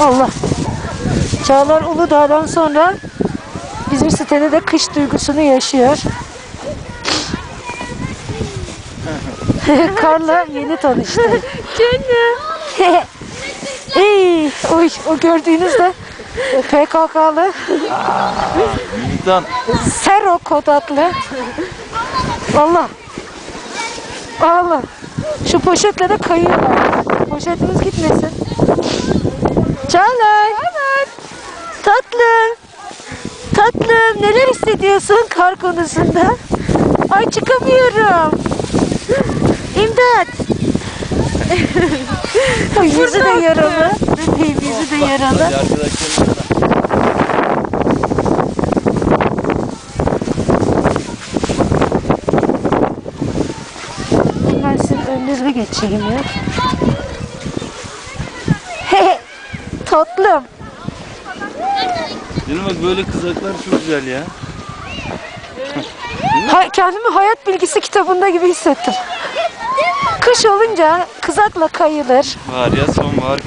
Allah. Çağlar Uludağ'dan sonra bizim sitede de kış duygusunu yaşıyor. Karla yeni tanıştı. Canım. Ey, oy, o gördüğünüz de PKK'lı Militan. Sero kod adlı. Valla. Allah. Şu poşetle de kayıyorlar. Poşetimiz gitmesin. Çağlar. Tatlım. Tatlım neler hissediyorsun kar konusunda? Ay çıkamıyorum. İmdat. Ay, yüzü de yaralı. Bebeğim yüzü de yaralı. Ben sizin önünüze geçeyim ya. Tatlım. Canım bak böyle kızaklar çok güzel ya. Ha, kendimi hayat bilgisi kitabında gibi hissettim. Kış olunca kızakla kayılır. Var ya sonbahar